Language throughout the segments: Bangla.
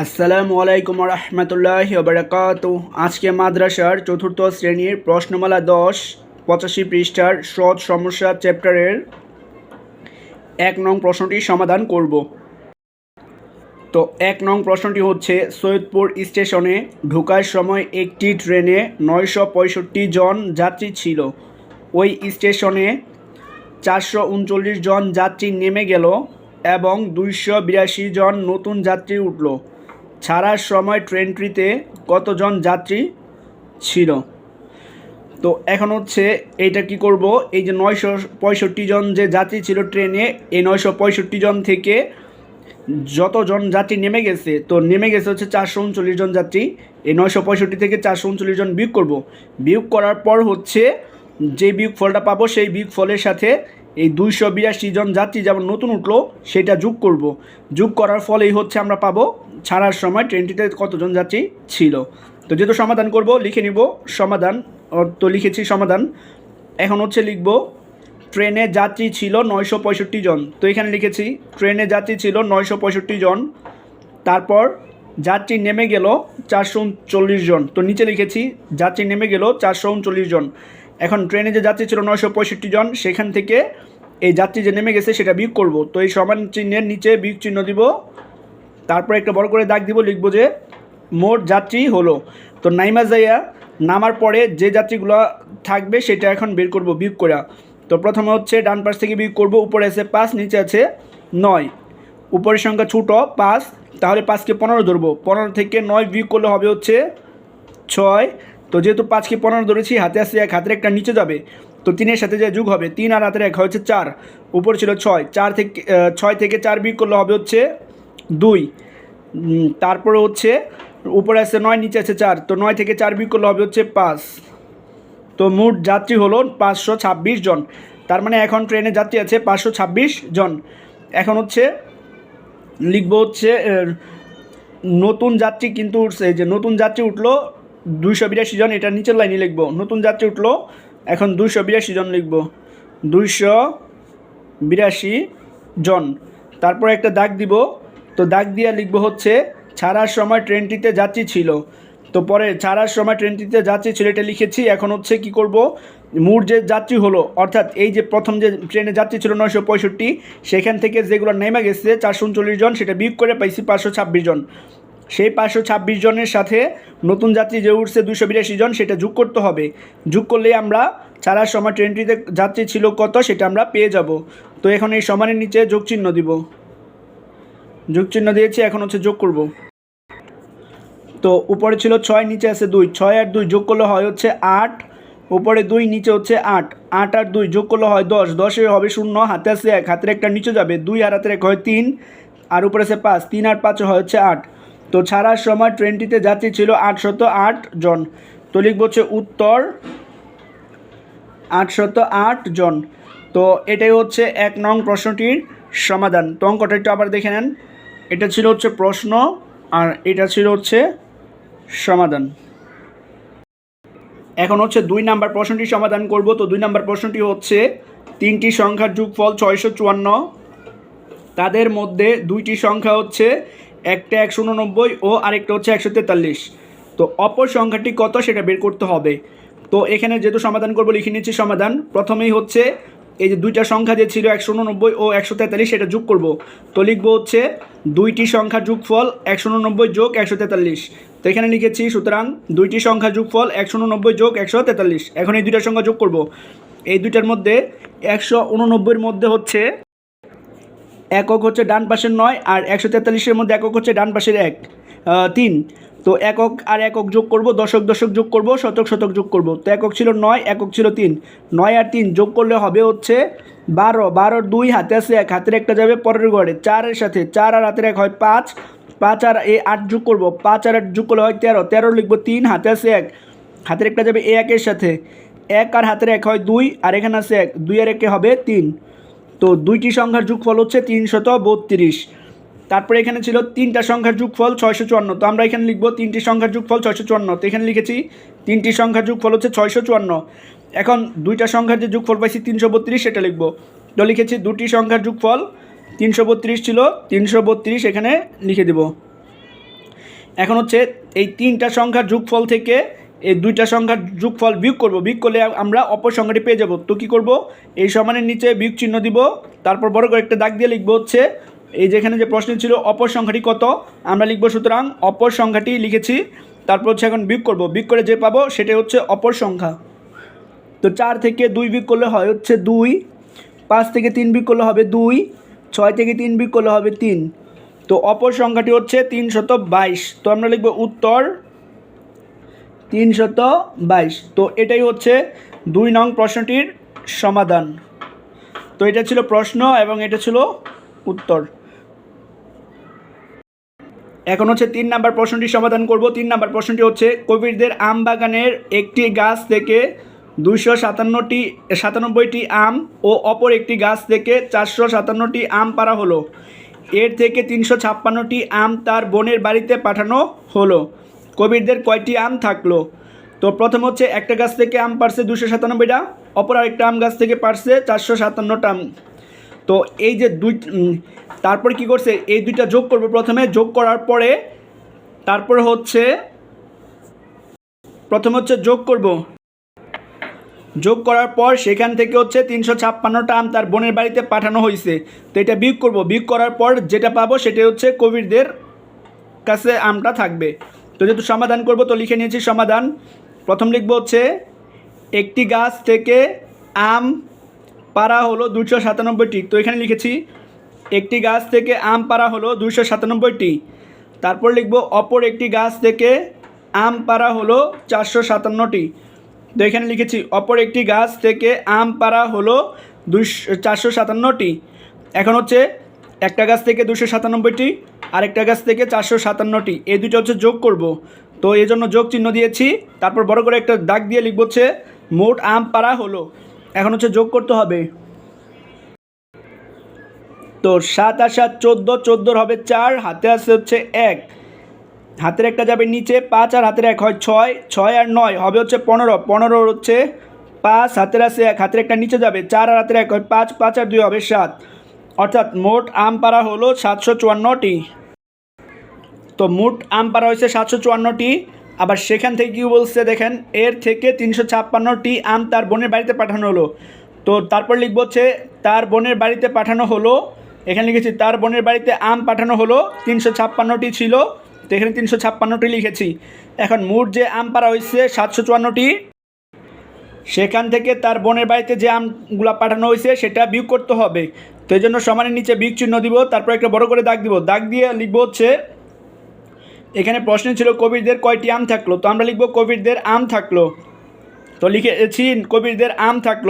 আসসালামু আলাইকুম রহমতুল্লাহ বারাকাত আজকে মাদ্রাসার চতুর্থ শ্রেণির প্রশ্নমালা দশ, পঁচাশি পৃষ্ঠার সৎ সমস্যা চ্যাপ্টারের এক নং প্রশ্নটির সমাধান করব। তো এক নং প্রশ্নটি হচ্ছে, সৈয়দপুর স্টেশনে ঢোকার সময় একটি ট্রেনে নয়শো পঁয়ষট্টি জন যাত্রী ছিল। ওই স্টেশনে চারশো উনচল্লিশ জন যাত্রী নেমে গেল এবং দুইশো বিরাশি জন নতুন যাত্রী উঠল। ছাড়ার সময় ট্রেনটিতে কতজন যাত্রী ছিল? তো এখন হচ্ছে এইটা কি করব? এই যে নয়শো পঁয়ষট্টি জন যে যাত্রী ছিল ট্রেনে, এই নয়শো পঁয়ষট্টি জন থেকে যতজন যাত্রী নেমে গেছে, তো নেমে গেছে হচ্ছে চারশো উনচল্লিশ জন যাত্রী। এই নয়শো পঁয়ষট্টি থেকে চারশো উনচল্লিশ জন বিয়োগ করব। বিয়োগ করার পর হচ্ছে যে বিয়োগ ফলটা পাবো, সেই বিয়োগ ফলের সাথে এই দুইশো বিরাশি জন যাত্রী যেমন নতুন উঠল, সেটা যোগ করব। যোগ করার ফলেই হচ্ছে আমরা পাবো ছাড়ার সময় ট্রেনটিতে কতজন যাত্রী ছিল? তো যেহেতু সমাধান করব, লিখে নিব সমাধান। তো লিখেছি সমাধান। এখন হচ্ছে লিখব, ট্রেনে যাত্রী ছিল নয়শো পঁয়ষট্টি জন। তো এখানে লিখেছি, ট্রেনে যাত্রী ছিল নয়শো পঁয়ষট্টি জন। তারপর যাত্রী নেমে গেল চারশো উনচল্লিশ জন। তো নিচে লিখেছি, যাত্রী নেমে গেল চারশো উনচল্লিশ জন। এখন ট্রেনে যে যাত্রী ছিল নয়শো পঁয়ষট্টি জন, সেখান থেকে এই যাত্রী যে নেমে গেছে সেটা বিয়োগ করব। তো এই সমান চিহ্নের নিচে বিয়োগ চিহ্ন দিব তারপর একটা বড় করে দাগ দিব, লিখব যে মোট যাত্রী হলো। তো নাইমা যাইয়া নামার পরে যে যাত্রীগুলো থাকবে সেটা এখন বের করব বিয়োগ করা তো প্রথমে হচ্ছে ডান পাশ থেকে বিয়োগ করব, উপরে আছে পাঁচ, নিচে আছে নয়। উপরের সংখ্যা ছোটো, পাঁচ, তাহলে পাঁচকে পনেরো ধরবো। পনেরো থেকে নয় বিয়োগ করলে হবে হচ্ছে ছয়। তো যেহেতু পাঁচকে পনেরো ধরেছি, হাতে আসছে এক, হাতের একটা নিচে যাবে। তো তিনের সাথে যে যুগ হবে, তিন আর হাতের এক হচ্ছে চার। উপর ছিল ছয়, চার থেকে ছয় থেকে চার বিয়োগ করলে হবে হচ্ছে দুই। তারপরে হচ্ছে উপরে আছে নয়, নিচে আছে চার। তো নয় থেকে চার বিয়োগ করলে হবে হচ্ছে পাঁচ। তো মোট যাত্রী হলো পাঁচশো ছাব্বিশ জন। তার মানে এখন ট্রেনে যাত্রী আছে পাঁচশো ছাব্বিশ জন। এখন হচ্ছে লিখব হচ্ছে নতুন যাত্রী কিন্তু উঠছে। যে নতুন যাত্রী উঠল দুইশো বিরাশি জন, এটা নিচের লাইনে লিখব। নতুন যাত্রী উঠল, এখন দুইশো বিরাশি জন লিখব। দুইশো বিরাশি জন। তারপর একটা দাগ দিব। তো দাগ দিয়ে লিখব হচ্ছে, ছাড়ার সময় ট্রেনটিতে যাত্রী ছিল। তো পরে ছাড়ার সময় ট্রেনটিতে যাত্রী ছিল এটা লিখেছি, এখন হচ্ছে কি করব? মোট যে যাত্রী হলো, অর্থাৎ এই যে প্রথম যে ট্রেনে যাত্রী ছিল নয়শো পঁয়ষট্টি, সেখান থেকে যেগুলো নেমে গেছে, চারশো উনচল্লিশ জন, সেটা বিয়োগ করে পাইছি পাঁচশো ছাব্বিশ জন। সেই পাঁচশো ছাব্বিশ জনের সাথে নতুন যাত্রী যে উঠছে দুশো বিরাশি জন, সেটা যোগ করতে হবে। যোগ করলেই আমরা ছাড়ার সময় ট্রেনটিতে যাত্রী ছিল কত, সেটা আমরা পেয়ে যাব। তো এখন এই সমানের নিচে যোগ চিহ্ন দিব। যোগ চিহ্ন দিয়েছি, এখন হচ্ছে যোগ করব। তো উপরে ছিল ছয়, নিচে আছে দুই। ছয় আর দুই যোগ করলে হয় হচ্ছে আট। উপরে দুই, নিচে হচ্ছে আট। আট আর দুই যোগ করলে হয় দশ। দশে হবে শূন্য, হাতে আছে এক, হাতের একটা নিচে যাবে। দুই আর হাতের এক হয় তিন, আর উপরে আছে পাঁচ। তিন আর পাঁচ হয় হচ্ছে আট। তো ছাড়ার সময় ট্রেনটিতে যাত্রী ছিল আটশত আট জন। তো লিখব হচ্ছে উত্তর আটশত আট জন। তো এটাই হচ্ছে এক নং প্রশ্নটির সমাধান। তো অঙ্কটা একটু আবার দেখে নেন। এটা ছিল হচ্ছে প্রশ্ন আর এটা ছিল হচ্ছে সমাধান। এখন হচ্ছে দুই নাম্বার প্রশ্নটি সমাধান করব। তো দুই নাম্বার প্রশ্নটি হচ্ছে, তিনটি সংখ্যার যোগফল ছয়শো চুয়ান্ন। তাদের মধ্যে দুইটি সংখ্যা হচ্ছে একটা একশো উননব্বই ও আরেকটা হচ্ছে একশো তেতাল্লিশ। তো অপর সংখ্যাটি কত সেটা বের করতে হবে। তো এখানে যেহেতু সমাধান করব, লিখে নিচ্ছি সমাধান। প্রথমেই হচ্ছে এই যে দুইটা সংখ্যা যে ছিল একশো উননব্বই ও একশো তেতাল্লিশ, সেটা যোগ করব। তো লিখব হচ্ছে দুইটি সংখ্যা যোগফল একশো উননব্বই যোগ একশো তেতাল্লিশ। তো এখানে লিখেছি সুতরাং দুইটি সংখ্যা যোগফল একশো উননব্বই যোগ একশো তেতাল্লিশ। এখন এই দুইটা সংখ্যা যোগ করব। এই দুইটার মধ্যে একশো উননব্বইয়ের মধ্যে হচ্ছে একক হচ্ছে ডান পাশের নয় আর একশো তেতাল্লিশের মধ্যে একক হচ্ছে ডান পাশের এক তিন। তো একক আর একক যোগ করব, দশক দশক যোগ করব, শতক শতক যোগ করব। তো একক ছিল নয়, একক ছিল তিন। নয় আর তিন যোগ করলে হবে হচ্ছে বারো। বারোর দুই হাতে আছে এক, হাতের একটা যাবে পরের ঘরে। চারের সাথে, চার আর হাতের এক হয় পাঁচ। পাঁচ আর এ আট যোগ করব, পাঁচ আর আট যোগ করলে হয় তেরো। তেরো লিখব তিন, হাতে আছে এক। হাতের একটা যাবে এ একের সাথে। এক আর হাতের এক হয় দুই, আর এখানে আছে এক। দুই আর একে হবে তিন। তো দুইটি সংখ্যার যোগফল হচ্ছে তিনশত বত্রিশ। তারপরে এখানে ছিল তিনটা সংখ্যার যোগফল ছয়শো চুয়ান্ন। তো আমরা এখানে লিখব তিনটি সংখ্যার যোগফল ছয়শো চুয়ান্ন। তো এখানে লিখেছি তিনটি সংখ্যার যোগফল হচ্ছে ছয়শো চুয়ান্ন। এখন দুইটা সংখ্যার যে যোগফল পাইছি তিনশো বত্রিশ, সেটা লিখব। তো লিখেছি দুটি সংখ্যার যোগফল তিনশো বত্রিশ ছিল, তিনশো বত্রিশ এখানে লিখে দেব। এখন হচ্ছে এই তিনটা সংখ্যার যোগফল থেকে এই দুইটা সংখ্যার যোগফল বিয়োগ করব, বিয়োগ করলে আমরা অপর সংখ্যাটি পেয়ে যাব। তো কী করব? এই সমানের নিচে বিয়োগ চিহ্ন দিব, তারপর বড় করে একটা দাগ দিয়ে লিখব হচ্ছে, এই যেখানে যে প্রশ্ন ছিল, অপর সংখ্যাটি কত? আমরা লিখব সুতরাং অপর সংখ্যাটি লিখেছি, তারপর হচ্ছে এখন বিয়োগ করব। বিয়োগ করে যে পাবো সেটাই হচ্ছে অপর সংখ্যা। তো চার থেকে দুই বিয়োগ করলে হয় হচ্ছে দুই, পাঁচ থেকে তিন বিয়োগ করলে হবে দুই, ছয় থেকে তিন বিয়োগ করলে হবে তিন। তো অপর সংখ্যাটি হচ্ছে তিনশত বাইশ। তো আমরা লিখব উত্তর তিনশত বাইশ। তো এটাই হচ্ছে দুই নং প্রশ্নটির সমাধান। তো এটা ছিল প্রশ্ন এবং এটা ছিল উত্তর। এখন হচ্ছে তিন নাম্বার প্রশ্নটি সমাধান করব। তিন নাম্বার প্রশ্নটি হচ্ছে, কবিরদের আম বাগানের একটি গাছ থেকে দুইশো সাতান্নটি, সাতানব্বইটি আম ও অপর একটি গাছ থেকে চারশো সাতান্নটি আম পাড়া হলো। এর থেকে তিনশো ছাপ্পান্নটি আম তার বোনের বাড়িতে পাঠানো হলো। কবিরদের কয়টি আম থাকল? তো প্রথম হচ্ছে একটা গাছ থেকে আম পারছে দুশো সাতানব্বইটা, অপর আরেকটা আম গাছ থেকে পারছে চারশো সাতান্নটা আম। তো এই যে দুই তারপর কি করছে? এই দুইটা যোগ করবে প্রথমে, যোগ করার পরে তারপর হচ্ছে, প্রথম হচ্ছে যোগ করব। যোগ করার পর সেখান থেকে হচ্ছে তিনশো ছাপ্পান্নটা আম তার বোনের বাড়িতে পাঠানো হয়েছে তো এটা বিয়োগ করব। বিয়োগ করার পর যেটা পাবো সেটা হচ্ছে কবিরদের কাছে আমটা থাকবে। তো যেহেতু সমাধান করব, তো লিখে নিয়েছি সমাধান। প্রথম লিখব হচ্ছে, একটি গাছ থেকে আম পাড়া হলো দুশো সাতানব্বইটি। তো এখানে লিখেছি, একটি গাছ থেকে আম পাড়া হলো দুশো সাতানব্বইটি। তারপর লিখব, অপর একটি গাছ থেকে আম পাড়া হলো চারশো সাতান্নটি। তো এখানে লিখেছি, অপর একটি গাছ থেকে আম পাড়া হলো দুশো চারশো সাতান্নটি। এখন হচ্ছে একটা গাছ থেকে দুশো সাতানব্বইটি, আরেকটা গাছ থেকে চারশো সাতান্নটি। এই দুটো হচ্ছে যোগ করব। তো এই জন্য যোগ চিহ্ন দিয়েছি। তারপর বড় করে একটা দাগ দিয়ে লিখব হচ্ছে, মোট আম পাড়া হলো। এখন হচ্ছে যোগ করতে হবে। তো সাত আর সাত চোদ্দ, চোদ্দোর হবে চার, হাতে আছে হচ্ছে এক। হাতের একটা যাবে নিচে, পাঁচ আর হাতের এক হয় ছয় ছয় আর নয় হবে হচ্ছে পনেরো। পনেরো হচ্ছে পাঁচ, হাতের আছে এক, হাতের একটা নিচে যাবে, চার আর হাতের এক হয় পাঁচ পাঁচ আর দুই হবে সাত। অর্থাৎ মোট আম পাড়া হলো সাতশো চুয়ান্নটি। তো মোট আম পাড়া হয়েছে সাতশো চুয়ান্নটি, আবার সেখান থেকে কী বলছে দেখেন, এর থেকে তিনশো ছাপ্পান্নটি আম তার বোনের বাড়িতে পাঠানো হলো। তো তারপর লিখব হচ্ছে, তার বোনের বাড়িতে পাঠানো হলো, এখানে লিখেছি, তার বোনের বাড়িতে আম পাঠানো হলো, তিনশো ছাপ্পান্নটি ছিল, তো এখানে তিনশো ছাপ্পান্নটি লিখেছি। এখন মোট যে আম পাড়া হয়েছে সাতশো চুয়ান্নটি, সেখান থেকে তার বোনের বাড়িতে যে আমগুলা পাঠানো হয়েছে, সেটা বিয়োগ করতে হবে। তো এই জন্য সমানের নিচে বিয়োগ চিহ্ন দিব তারপর একটা বড় করে দাগ দিব। দাগ দিয়ে লিখব হচ্ছে এখানে প্রশ্ন ছিল কবিরদের কয়টি আম থাকল? তো আমরা লিখব কবিরদের আম থাকল। তো লিখেছি কবিরদের আম থাকল।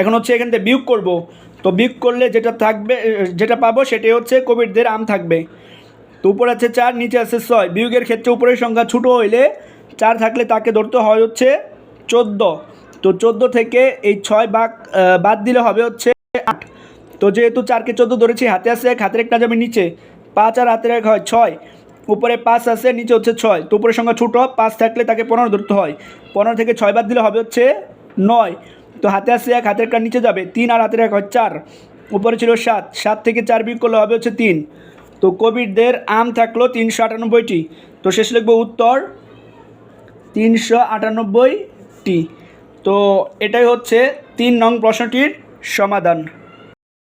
এখন হচ্ছে এখান থেকে বিয়োগ করব। তো বিয়োগ করলে যেটা থাকবে যেটা পাবো সেটাই হচ্ছে কবিরদের আম থাকবে। তো উপরে আছে চার নিচে আছে ছয়। বিয়োগের ক্ষেত্রে উপরের সংখ্যা ছোটো হইলে চার থাকলে তাকে ধরতে হয় হচ্ছে চোদ্দ। তো চোদ্দ থেকে এই ছয় আহ, বাদ দিলে হবে হচ্ছে আট। তো যেহেতু চারকে চোদ্দ ধরেছি, হাতে আছে এক, হাতের একটা যাবে নিচে। পাঁচ আর হাতের এক হয় ছয়। উপরে পাঁচ আছে, নিচে হচ্ছে ছয়। তো উপরের সংখ্যা ছোটো, পাঁচ থাকলে তাকে পনেরো ধরতে হয়। পনেরো থেকে ছয় বাদ দিলে হবে হচ্ছে নয়। তো হাতে আসছে এক, হাতের একটা নিচে যাবে। তিন আর হাতের এক হয় চার। উপরে ছিল সাত। সাত থেকে চার বিয়োগ করলে হবে হচ্ছে তিন। তো কোভিডদের আম থাকল তিনশো আটানব্বইটি। তো শেষ লিখব উত্তর তিনশো আটানব্বইটি। তো এটাই হচ্ছে তিন নং প্রশ্নটির সমাধান।